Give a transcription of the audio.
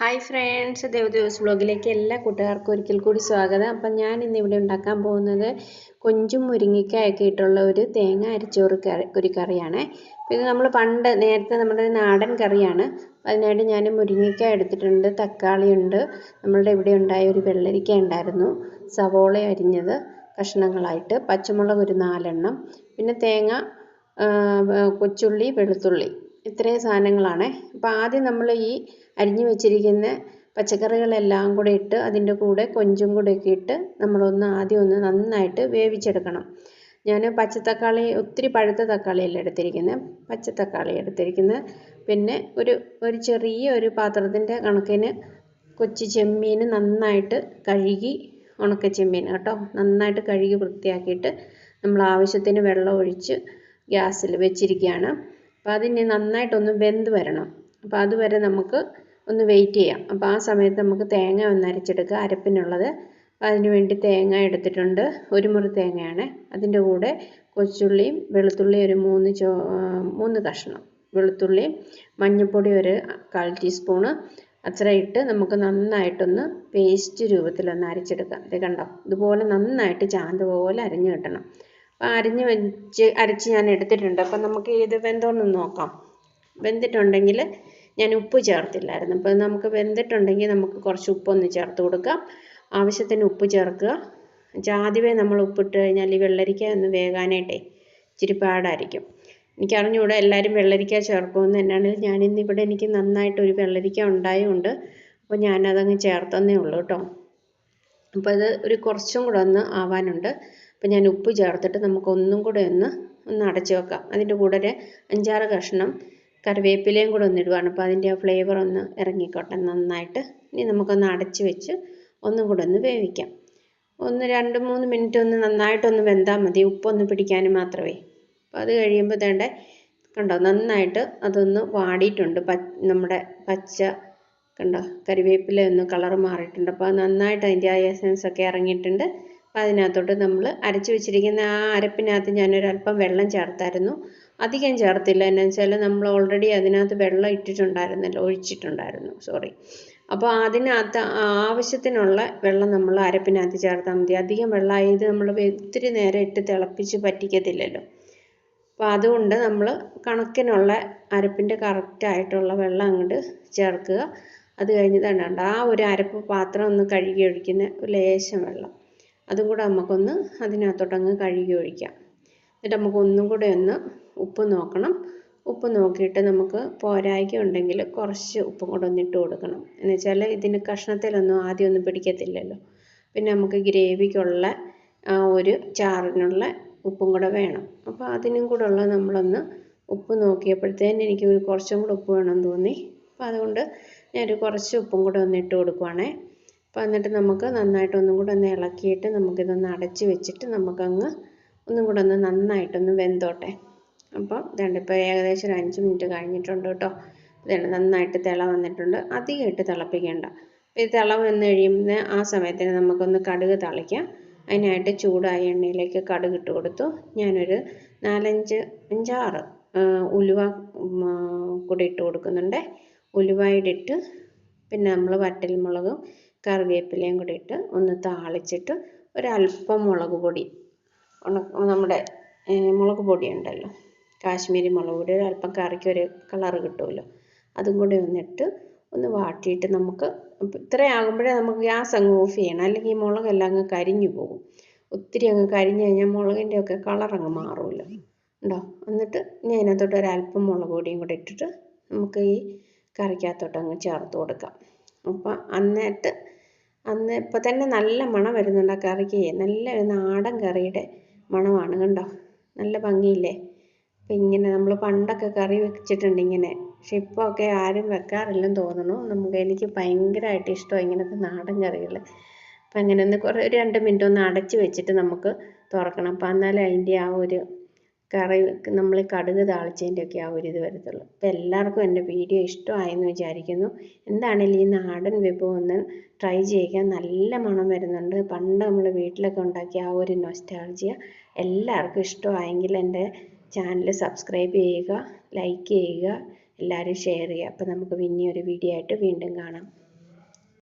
Hi friends ദേവദേവസ് വ്ലോഗിലേക്ക് എല്ലാ കൂട്ടുകാർക്കും ഒരിക്കൽ കൂടി സ്വാഗതം. അപ്പം ഞാൻ ഇന്ന് ഇവിടെ ഉണ്ടാക്കാൻ പോകുന്നത് കൊഞ്ചും മുരിങ്ങയ്ക്കായൊക്കെ ഇട്ടുള്ള ഒരു തേങ്ങ അരിച്ചോറ് കറി ഒരു കറിയാണ്. ഇത് നമ്മൾ പണ്ട് നേരത്തെ നമ്മുടെ നാടൻ കറിയാണ്. അതിനായിട്ട് ഞാൻ മുരിങ്ങയ്ക്ക എടുത്തിട്ടുണ്ട് തക്കാളിയുണ്ട് നമ്മളുടെ ഇവിടെ ഉണ്ടായ ഒരു വെള്ളരിക്ക ഉണ്ടായിരുന്നു സവോള അരിഞ്ഞത് കഷ്ണങ്ങളായിട്ട് പച്ചമുളക് ഒരു നാലെണ്ണം പിന്നെ തേങ്ങ കൊച്ചുള്ളി വെളുത്തുള്ളി ഇത്രയും സാധനങ്ങളാണ്. അപ്പോൾ ആദ്യം നമ്മൾ ഈ അരിഞ്ഞു വെച്ചിരിക്കുന്ന പച്ചക്കറികളെല്ലാം കൂടെ ഇട്ട് അതിന്റെ കൂടെ കൊഞ്ചും കൂടെ ഒക്കെ ഇട്ട് നമ്മളൊന്ന് ആദ്യം ഒന്ന് നന്നായിട്ട് വേവിച്ചെടുക്കണം. ഞാൻ പച്ചത്തക്കാളി ഒത്തിരി പഴുത്ത തക്കാളിയല്ല എടുത്തിരിക്കുന്നത് പച്ചത്തക്കാളി എടുത്തിരിക്കുന്നത് പിന്നെ ഒരു ഒരു ചെറിയ ഒരു പാത്രത്തിന്റെ കണക്കിന് കൊച്ചു ചെമ്മീൻ നന്നായിട്ട് കഴുകി ഉണക്ക ചെമ്മീൻ കേട്ടോ നന്നായിട്ട് കഴുകി വൃത്തിയാക്കിയിട്ട് നമ്മൾ ആവശ്യത്തിന് വെള്ളം ഒഴിച്ച് ഗ്യാസിൽ വെച്ചിരിക്കുകയാണ്. അപ്പോൾ അതിന് നന്നായിട്ടൊന്ന് വെന്ത് വരണം. അപ്പോൾ അതുവരെ നമുക്ക് ഒന്ന് വെയിറ്റ് ചെയ്യാം. അപ്പോൾ ആ സമയത്ത് നമുക്ക് തേങ്ങ ഒന്ന് അരച്ചെടുക്കുക. അരപ്പിനുള്ളത്. അതിന് വേണ്ടി തേങ്ങ എടുത്തിട്ടുണ്ട്. ഒരു മുറി തേങ്ങയാണ്. അതിന്റെ കൂടെ കൊച്ചുള്ളിയും വെളുത്തുള്ളിയും ഒരു മൂന്ന് ചോ മൂന്ന് കഷ്ണം വെളുത്തുള്ളിയും മഞ്ഞൾപ്പൊടി ഒരു കാൽ ടീസ്പൂണ് അത്ര ഇട്ട് നമുക്ക് നന്നായിട്ടൊന്ന് പേസ്റ്റ് രൂപത്തിലൊന്ന് അരച്ചെടുക്കാം ഇത് കണ്ടോ? ഇതുപോലെ നന്നായിട്ട് ചാന്ത് പോലെ അരിഞ്ഞു കിട്ടണം. അപ്പോൾ അരിഞ്ഞ് വെച്ച് അരച്ച് ഞാൻ എടുത്തിട്ടുണ്ട്. അപ്പം നമുക്ക് ഇത് വെന്തോന്ന് നോക്കാം. വെന്തിട്ടുണ്ടെങ്കിൽ ഞാൻ ഉപ്പ് ചേർത്തില്ലായിരുന്നു. അപ്പോൾ നമുക്ക് വെന്തിട്ടുണ്ടെങ്കിൽ നമുക്ക് കുറച്ച് ഉപ്പൊന്ന് ചേർത്ത് കൊടുക്കാം. ആവശ്യത്തിന് ഉപ്പ് ചേർക്കുക. ജാതിവേ നമ്മൾ ഉപ്പിട്ട് കഴിഞ്ഞാൽ ഈ വെള്ളരിക്ക ഒന്ന് വേകാനായിട്ടേ ഇച്ചിരി പാടായിരിക്കും. എനിക്കറിഞ്ഞൂടെ എല്ലാവരും വെള്ളരിക്ക ചേർക്കുമെന്ന് തന്നെയാണ്. ഞാനിന്നിവിടെ എനിക്ക് നന്നായിട്ട് ഒരു വെള്ളരിക്ക ഉണ്ടായതുകൊണ്ട് അപ്പോൾ ഞാനതങ്ങ് ചേർത്തന്നേ ഉള്ളൂ കേട്ടോ. അപ്പോൾ അത് ഒരു കുറച്ചും കൂടെ ഒന്ന് ആവാനുണ്ട്. അപ്പോൾ ഞാൻ ഉപ്പ് ചേർത്തിട്ട് നമുക്കൊന്നും കൂടെ ഒന്ന് ഒന്ന് അടച്ചു വെക്കാം. അതിന്റെ കൂടെ ഒരു അഞ്ചാറ് കഷ്ണം കറിവേപ്പിലയും കൂടെ ഒന്ന് ഇടുവാണ് അപ്പോൾ അതിന്റെ ആ ഫ്ലേവർ ഒന്ന് ഇറങ്ങിക്കോട്ടെ നന്നായിട്ട്. ഇനി നമുക്കൊന്ന് അടച്ച് വെച്ച് ഒന്നും കൂടെ ഒന്ന് വേവിക്കാം. ഒന്ന് രണ്ട് മൂന്ന് മിനിറ്റ് ഒന്ന് നന്നായിട്ടൊന്ന് വെന്താൽ മതി. ഉപ്പൊന്ന് പിടിക്കാൻ മാത്രമേ. അപ്പോൾ അത് കഴിയുമ്പോൾ തേണ്ട കണ്ടോ? നന്നായിട്ട് അതൊന്ന് വാടിയിട്ടുണ്ട്. പ നമ്മുടെ പച്ച കണ്ടോ? കറിവേപ്പില ഒന്ന് കളർ മാറിയിട്ടുണ്ട്. അപ്പോൾ നന്നായിട്ട് അതിന്റെ ആ എസൻസ് ഒക്കെ ഇറങ്ങിയിട്ടുണ്ട്. അപ്പോൾ അതിനകത്തോട്ട് നമ്മൾ അരച്ച് വെച്ചിരിക്കുന്ന ആ അരപ്പിനകത്ത് ഞാനൊരല്പം വെള്ളം ചേർത്തായിരുന്നു. അധികം ചേർത്തില്ല. എന്നു വെച്ചാൽ നമ്മൾ ഓൾറെഡി അതിനകത്ത് വെള്ളം ഇട്ടിട്ടുണ്ടായിരുന്നല്ലോ ഒഴിച്ചിട്ടുണ്ടായിരുന്നു. സോറി അപ്പോൾ അതിനകത്ത് ആവശ്യത്തിനുള്ള വെള്ളം നമ്മൾ അരപ്പിനകത്ത് ചേർത്താൽ മതി. അധികം വെള്ളമായി ഇത് നമ്മൾ ഒത്തിരി നേരം ഇട്ട് തിളപ്പിച്ച് പറ്റിക്കത്തില്ലല്ലോ. അപ്പോൾ അതുകൊണ്ട് നമ്മൾ കണക്കിനുള്ള അരപ്പിന്റെ കറക്റ്റായിട്ടുള്ള വെള്ളം അങ്ങോട്ട് ചേർക്കുക. അത് കഴിഞ്ഞ് തണ്ടാണ്ട് ആ ഒരു അരപ്പ് പാത്രം ഒന്ന് കഴുകി ഒഴിക്കുന്ന ലേശം വെള്ളം. അതും കൂടെ നമുക്കൊന്ന് അതിനകത്തോട്ടങ്ങ് കഴുകി ഒഴിക്കാം. എന്നിട്ട് നമുക്ക് ഒന്നും കൂടെ ഒന്ന് ഉപ്പ് നോക്കണം. ഉപ്പ് നോക്കിയിട്ട് നമുക്ക് പോരായ്ക ഉണ്ടെങ്കിൽ കുറച്ച് ഉപ്പും കൂടെ ഒന്ന് ഇട്ട് കൊടുക്കണം. എന്ന് വെച്ചാൽ ഇതിന് കഷ്ണത്തിലൊന്നും ആദ്യം ഒന്നും പിടിക്കത്തില്ലല്ലോ. പിന്നെ നമുക്ക് ഗ്രേവിക്കുള്ള ആ ഒരു ചാറിനുള്ള ഉപ്പും കൂടെ വേണം. അപ്പോൾ അതിനും കൂടെ ഉള്ള നമ്മളൊന്ന് ഉപ്പ് നോക്കിയപ്പോഴത്തേന് എനിക്ക് ഒരു കുറച്ചും കൂടെ ഉപ്പ് വേണമെന്ന് തോന്നി. അപ്പോൾ അതുകൊണ്ട് ഞാനൊരു കുറച്ച് ഉപ്പും കൂടെ ഒന്ന് ഇട്ട് കൊടുക്കുവാണേ. അപ്പോൾ എന്നിട്ട് നമുക്ക് നന്നായിട്ട് ഒന്നും കൂടെ ഒന്ന് ഇളക്കിയിട്ട് നമുക്കിതൊന്ന് അടച്ച് വെച്ചിട്ട് നമുക്കങ്ങ് ഒന്നും കൂടെ ഒന്ന് നന്നായിട്ടൊന്ന് വെന്തോട്ടെ. അപ്പോൾ ഇതുണ്ട് ഇപ്പോൾ ഏകദേശം ഒരു അഞ്ച് മിനിറ്റ് കഴിഞ്ഞിട്ടുണ്ട് കേട്ടോ. ഇതുണ്ട് നന്നായിട്ട് തിള വന്നിട്ടുണ്ട്. അധികമായിട്ട് തിളപ്പിക്കേണ്ട. ഇത് തിള വന്ന് കഴിയുമ്പോൾ ആ സമയത്തിന് നമുക്കൊന്ന് കടുക് തളിക്കാം. അതിനായിട്ട് ചൂടായ എണ്ണയിലേക്ക് കടുക് ഇട്ട് കൊടുത്തു. ഞാനൊരു നാലഞ്ച് അഞ്ചാറ് ഉലുവ കൂടി ഇട്ട് കൊടുക്കുന്നുണ്ട്. ഉലുവയുടെ ഇട്ട് പിന്നെ നമ്മൾ വറ്റൽമുളകും കറിവേപ്പിലയും കൂടി ഇട്ട് ഒന്ന് താളിച്ചിട്ട് ഒരല്പം മുളക് പൊടി നമ്മുടെ മുളക് പൊടി ഉണ്ടല്ലോ കാശ്മീരി മുളക് പൊടി ഒരല്പം കറിക്ക് ഒരു കളർ കിട്ടുമല്ലോ. അതും കൂടി ഒന്നിട്ട് ഒന്ന് വാട്ടിയിട്ട് നമുക്ക് ഇത്രയാകുമ്പോഴേ നമുക്ക് ഗ്യാസ് അങ്ങ് ഓഫ് ചെയ്യണം. അല്ലെങ്കിൽ ഈ മുളകെല്ലാം അങ്ങ് കരിഞ്ഞു പോകും. ഒത്തിരി അങ്ങ് കരിഞ്ഞു കഴിഞ്ഞാൽ മുളകിന്റെ ഒക്കെ കളർ അങ്ങ് മാറുമല്ലോ. ഉണ്ടോ? എന്നിട്ട് ഇനി അതിനകത്തോട്ട് ഒരല്പം മുളക് പൊടിയും കൂടി ഇട്ടിട്ട് നമുക്ക് ഈ കറിക്കകത്തോട്ട് അങ്ങ് ചേർത്ത് കൊടുക്കാം. അപ്പം എന്നിട്ട് അന്ന് ഇപ്പം തന്നെ നല്ല മണം വരുന്നുണ്ട് ആ കറിക്ക്. നല്ല നാടൻ കറിയുടെ മണമാണ് കണ്ടോ? നല്ല ഭംഗിയില്ലേ? അപ്പം ഇങ്ങനെ നമ്മൾ പണ്ടൊക്കെ കറി വെച്ചിട്ടുണ്ട് ഇങ്ങനെ. പക്ഷെ ഇപ്പോൾ ഒക്കെ ആരും വെക്കാറില്ലെന്ന് തോന്നുന്നു നമുക്ക് എനിക്ക് ഭയങ്കരമായിട്ട് ഇഷ്ടമാണ് ഇങ്ങനത്തെ നാടൻ കറികൾ അപ്പം അങ്ങനെ ഒന്ന് കുറേ ഒരു രണ്ട് മിനിറ്റ് ഒന്ന് അടച്ച് വെച്ചിട്ട് നമുക്ക് തുറക്കണം. അപ്പം എന്നാലേ അതിന്റെ ആ ഒരു കറി നമ്മൾ കടുക് താളിച്ചതിന്റെ ഒക്കെ ആ ഒരു ഇത് വരത്തുള്ളൂ. അപ്പോൾ എല്ലാവർക്കും എന്റെ വീഡിയോ ഇഷ്ടമായെന്ന് വിചാരിക്കുന്നു. എന്താണെങ്കിലും ഈ നാടൻ വിഭവം ഒന്ന് ട്രൈ ചെയ്യുക നല്ല മണം വരുന്നുണ്ട്. പണ്ട് നമ്മൾ വീട്ടിലൊക്കെ ഉണ്ടാക്കിയ ആ ഒരു നൊസ്റ്റാൾജിയ എല്ലാവർക്കും ഇഷ്ടമായെങ്കിൽ എന്റെ ചാനൽ സബ്സ്ക്രൈബ് ചെയ്യുക ലൈക്ക് ചെയ്യുക എല്ലാവരും ഷെയർ ചെയ്യുക. അപ്പോൾ നമുക്ക് പിന്നെ ഒരു വീഡിയോ ആയിട്ട് വീണ്ടും കാണാം.